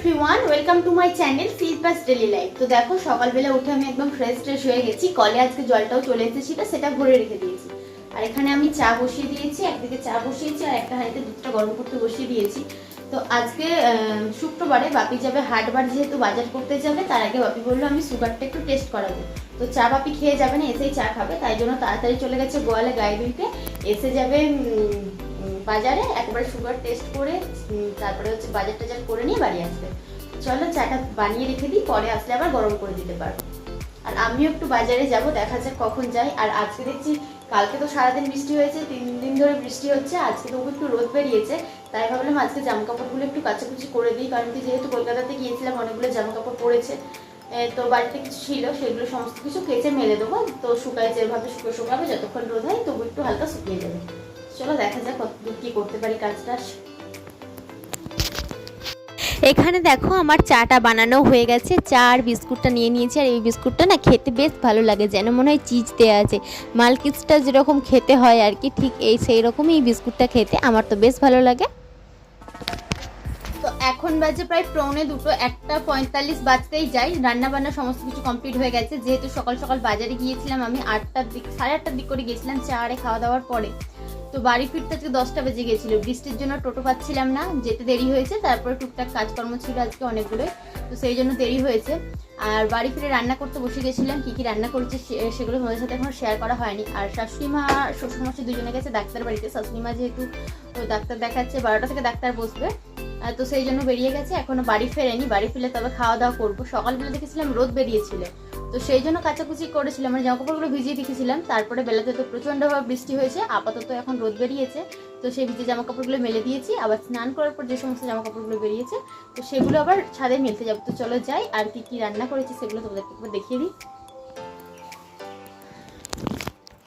Everyone welcome to my channel feel plus daily life তো দেখো, সকালবেলা উঠে আমি একদম ফ্রেশ ট্রেশ হয়ে গেছি। কলে আজকে জলটাও চলে এসেছিল, সেটা ভরে রেখে দিয়েছি। আর এখানে আমি চা বসিয়ে দিয়েছি, একদিকে চা বসিয়েছি আর একটা হাঁড়িতে দুধটা গরম করতে বসিয়ে দিয়েছি। তো আজকে শুক্রবারে বাপি যাবে হাটবার, যেহেতু বাজার করতে যাবে, তার আগে বাপি বলল, আমি সুগারটা একটু টেস্ট করাবো। তো চা বাপি খেয়ে যাবে না, এসেই চা খাবে, তাই জন্য তাড়াতাড়ি চলে গেছে গোয়ালে গায়ে দুইতে। এসে যাবে বাজারে একবার সুগার টেস্ট করে তারপরে হচ্ছে বাজার টাজার করে নিয়ে বাড়ি আসবে। চলো চাটা বানিয়ে রেখে দিই, পরে আসলে আবার গরম করে দিতে পারব। আর আমিও একটু বাজারে যাব, দেখা যাক কখন যাই। আর আজকে দেখছি কালকে তো সারাদিন বৃষ্টি হয়েছে, তিন দিন ধরে বৃষ্টি হচ্ছে, আজকে তো একটু রোদ বেরিয়েছে। তাই ভাবলাম আজকে জামা কাপড়গুলো একটু কাচাকুচি করে দিই, কারণ কি যেহেতু কলকাতাতে গিয়েছিলাম, অনেকগুলো জামা কাপড় পরেছে তো বাড়িতে কিছু ছিল, সেগুলো সমস্ত কিছু কেচে মেলে দেবো। তো শুকায় যেভাবে শুকো শুকাবে, যতক্ষণ রোদ হয়, তবু একটু হালকা শুকিয়ে যাবে। চলো দেখা যাক কত দূর কী করতে পারি কাজটা। এখানে দেখো আমার চাটা বানানো হয়ে গেছে। চা আর বিস্কুটটা নিয়ে নিয়েছি আর এই বিস্কুটটা না খেতে বেশ ভালো লাগে যেন মনে হয় চিজ দেওয়া আছে। মালকিসটা যেরকম খেতে হয় আর কি ঠিক এই সেই রকমই এই বিস্কুটটা খেতে আমার তো বেশ ভালো লাগে। তো এখন বাজে প্রায় পৌনে দুটো একটা পঁয়তাল্লিশ বাজতেই যাই রান্না বান্না সমস্ত কিছু কমপ্লিট হয়ে গেছে। যেহেতু সকাল সকাল বাজারে গিয়েছিলাম আমি আটটার দিক সাড়ে আটটার দিক করে গিয়েছিলাম চা আরে খাওয়া দাওয়ার পরে। তো বাড়ি ফিরতে আজকে দশটা বেজে গেছিল বৃষ্টির জন্য টোটো পাচ্ছিলাম না, যেতে দেরি হয়েছে, তারপরে টুকটাক কাজকর্ম ছিল আজকে অনেকগুলোই, তো সেই জন্য দেরি হয়েছে। আর বাড়ি ফিরে রান্না করতে বসে গেছিলাম, কী কী রান্না করেছে সেগুলো তোমাদের সাথে এখন শেয়ার করা হয়নি। আর শাশুড়িমা শ্বশুরমশাই দুজনে গেছে ডাক্তার বাড়িতে, শাশুড়িমা যেহেতু তো ডাক্তার দেখাচ্ছে, বারোটা থেকে ডাক্তার বসবে তো সেই জন্য বেরিয়ে গেছে, এখনও বাড়ি ফেরেনি, বাড়ি ফিরে তবে খাওয়া দাওয়া করব। সকালবেলা দেখেছিলাম রোদ বেরিয়েছিল। তো সেই জন্য কাচাকুচি করেছিলাম মানে জামাকাপড়গুলো ভিজিয়ে রেখেছিলাম। তারপরে বেলাতে তো প্রচণ্ডভাবে বৃষ্টি হয়েছে, আপাতত এখন রোদ বেরিয়েছে। তো সেই ভিজে জামাকাপড়গুলো মেলে দিয়েছি, আবার স্নান করার পর যে সমস্ত জামাকাপড়গুলো বেরিয়েছে, তো সেগুলো আবার ছাদে মেলতে যাব। তো চলো যাই, আর কি কি রান্না করেছি সেগুলো তোমাদেরকে একবার দেখিয়ে দিই।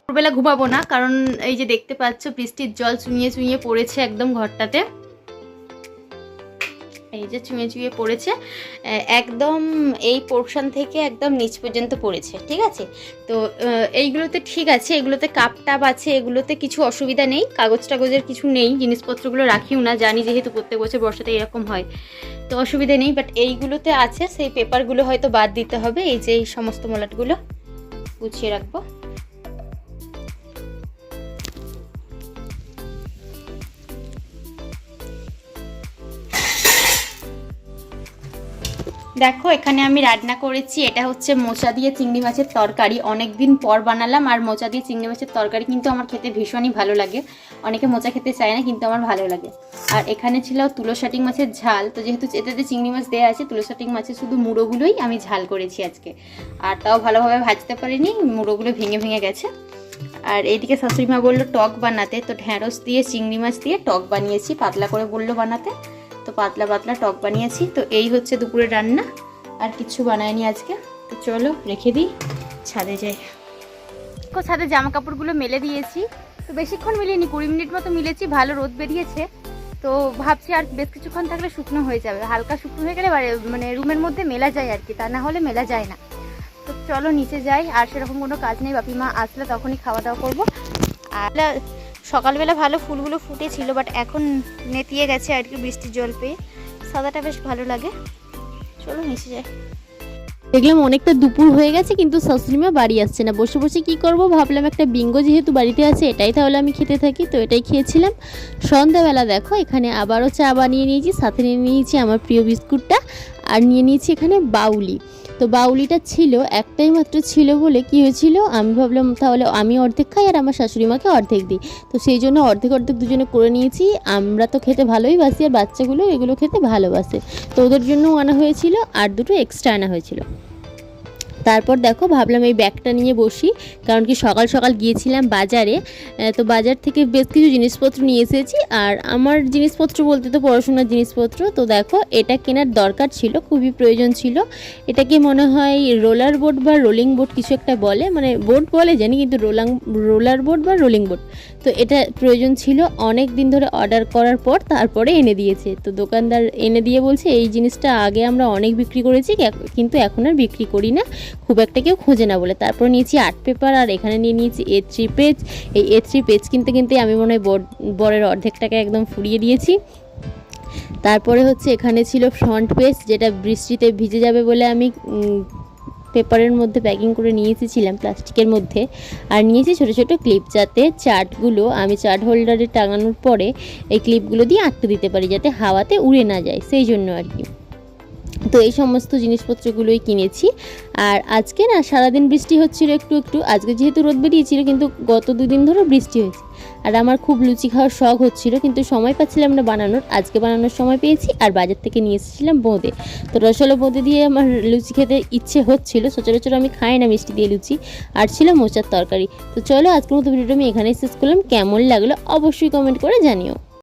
ভোরবেলা ঘুমাবো না, কারণ এই যে দেখতে পাচ্ছ, বৃষ্টির জল চুইয়ে চুইয়ে পড়েছে একদম ঘরটাতে। এই যে চুঁয়ে চুঁয়ে পড়েছে একদম এই পোর্শন থেকে একদম নিচ পর্যন্ত পড়েছে, ঠিক আছে? তো এইগুলোতে ঠিক আছে, এগুলোতে কাপ টাপ আছে, এগুলোতে কিছু অসুবিধা নেই কাগজ টাগজের কিছু নেই, জিনিসপত্রগুলো রাখিও না, জানি যেহেতু প্রত্যেক বছর বর্ষাতে এরকম হয়, তো অসুবিধা নেই বাট এইগুলোতে আছে, সেই পেপারগুলো হয়তো বাদ দিতে হবে, এই যে এই সমস্ত মলাটগুলো গুছিয়ে রাখব। দেখো, এখানে আমি রান্না করেছি। এটা হচ্ছে মোচা দিয়ে চিংড়ি মাছের তরকারি। অনেক দিন পর বানালাম, আর মোচা দিয়ে চিংড়ি মাছের তরকারি কিন্তু আমার খেতে ভীষণই ভালো লাগে। অনেকে মোচা খেতে চায় না, কিন্তু আমার ভালো লাগে। আর এখানে ছিল তুলোশাটিং মাছের ঝাল। তো যেহেতু এটাতে চিংড়ি মাছ দেওয়া আছে, তুলো শাটিং মাছের শুধু মুড়োগুলোই আমি ঝাল করেছি আজকে। আর তাও ভালোভাবে ভাজতে পারিনি, মুড়োগুলো ভেঙে ভেঙে গেছে। আর এইদিকে শাশুড়ি মা বলল, টক বানাতে। তো ঢ্যাঁড়স দিয়ে, চিংড়ি মাছ দিয়ে টক বানিয়েছি, পাতলা করে বলল বানাতে। তো পাতলা পাতলা টক বানিয়েছি। তো এই হচ্ছে দুপুরের রান্না। আর কিছু বানায়নি আজকে। তো চলো রেখে দিই। ছাদে যাই। ছাদে জামা কাপড়গুলো মেলে দিয়েছি। তো বেশিক্ষণ মিলিনি, কুড়ি মিনিট মতো মিলেছি, ভালো রোদ বেরিয়েছে। তো ভাবছি আর বেশ কিছুক্ষণ থাকলে শুকনো হয়ে যাবে। হালকা শুকনো হয়ে গেলে মানে রুমের মধ্যে মেলা যায় আর কি, তা না হলে মেলা যায় না। তো চলো নিচে যাই। আর সেরকম কোনো কাজ নেই বাপি মা আসলে তখনই খাওয়া দাওয়া করব। আর সকালবেলা ভালো ফুলগুলো ফুটেছিল বাট এখন নেতিয়ে গেছে আর কি বৃষ্টির জল পেয়ে। সাদাটা বেশ ভালো লাগে। চলো নিচে যায় দেখলাম অনেকটা দুপুর হয়ে গেছে, কিন্তু শাশুড়িমা বাড়ি আসছে না। বসে বসে কি করব? ভাবলাম একটা বিঙ্গো যেহেতু বাড়িতে আছে, এটাই তাহলে আমি খেতে থাকি, তো এটাই খেয়েছিলাম। সন্ধ্যাবেলা দেখো, এখানে আবারও চা বানিয়ে নিয়েছি, সাথে নিয়ে নিয়েছি আমার প্রিয় বিস্কুটটা। আর নিয়ে নিয়েছি এখানে বাউলি। তো বাউলিটা ছিল, একটাই মাত্র ছিল বলে কি হয়েছিল? আমি ভাবলাম তাহলে আমি অর্ধেক খাই আর আমার শাশুড়ি মাকে অর্ধেক দিই। তো সেই জন্য অর্ধেক অর্ধেক দুজনে করে নিয়েছি। আমরা তো খেতে ভালোই বাসি আর বাচ্চাগুলো এগুলো খেতে ভালোবাসে। তো ওদের জন্যও আনা হয়েছিল আর দুটো এক্সট্রা আনা হয়েছিল। তারপর দেখো ভাবলাম এই ব্যাগটা নিয়ে বসি, কারণ কি সকাল সকাল গিয়েছিলাম বাজারে তো বাজার থেকে বেশ কিছু জিনিসপত্র নিয়ে এসেছি। আর আমার জিনিসপত্র বলতে তো পড়াশোনার জিনিসপত্র, তো দেখো এটা কেনার দরকার ছিল, খুবই প্রয়োজন ছিল। এটাকে মনে হয় রোলার বোর্ড বা রোলিং বোর্ড কিছু একটা বলে মানে বোর্ড বলে জানি, কিন্তু রোলাং, রোলার বোর্ড বা রোলিং বোর্ড তো এটা প্রয়োজন ছিল, অনেক দিন ধরে অর্ডার করার পর তারপরে এনে দিয়েছে। তো দোকানদার এনে দিয়ে বলছে, এই জিনিসটা আগে আমরা অনেক বিক্রি করেছি, কিন্তু এখন আর বিক্রি করি না। খুব একটা কেউ খোঁজে না বলে। তারপর নিয়েছি আর্ট পেপার আর এখানে নিয়ে নিয়েছি এ থ্রি পেজ এই এ থ্রি পেজ কিনতে কিনতে আমি মনে হয় বর- বরের অর্ধেক টাকা একদম ফুরিয়ে দিয়েছি। তারপরে হচ্ছে এখানে ছিল ফ্রন্ট পেজ যেটা বৃষ্টিতে ভিজে যাবে বলে আমি পেপারের মধ্যে প্যাকিং করে নিয়ে এসেছিলাম প্লাস্টিকের মধ্যে। আর নিয়েছি ছোটো ছোটো ক্লিপ যাতে চার্টগুলো আমি চার্ট হোল্ডারে টাঙানোর পরে এই ক্লিপগুলো দিয়ে আটকে দিতে পারি, যাতে হাওয়াতে উড়ে না যায়। সেই জন্য আর কি। তো এই সমস্ত জিনিসপত্রগুলোই কিনেছি। আর আজকে না সারাদিন বৃষ্টি হচ্ছিল একটু একটু। আজকে যেহেতু রোদ বেরিয়েছিল, কিন্তু গত দুদিন ধরে বৃষ্টি হয়েছে। আর আমার খুব লুচি খাওয়ার শখ হচ্ছিল, কিন্তু সময় পাচ্ছিলাম না বানানোর। আজকে বানানোর সময় পেয়েছি, আর বাজার থেকে নিয়ে এসেছিলাম বোঁদে। তো রসলো বোঁদে দিয়ে আমার লুচি খেতে ইচ্ছে হচ্ছিল, সচরাচর আমি খাই না মিষ্টি দিয়ে লুচি। আর ছিল মোচার তরকারি। তো চলো আজকের মতো ভিডিওটা আমি এখানেই শেষ করলাম। কেমন লাগল অবশ্যই কমেন্ট করে জানিও।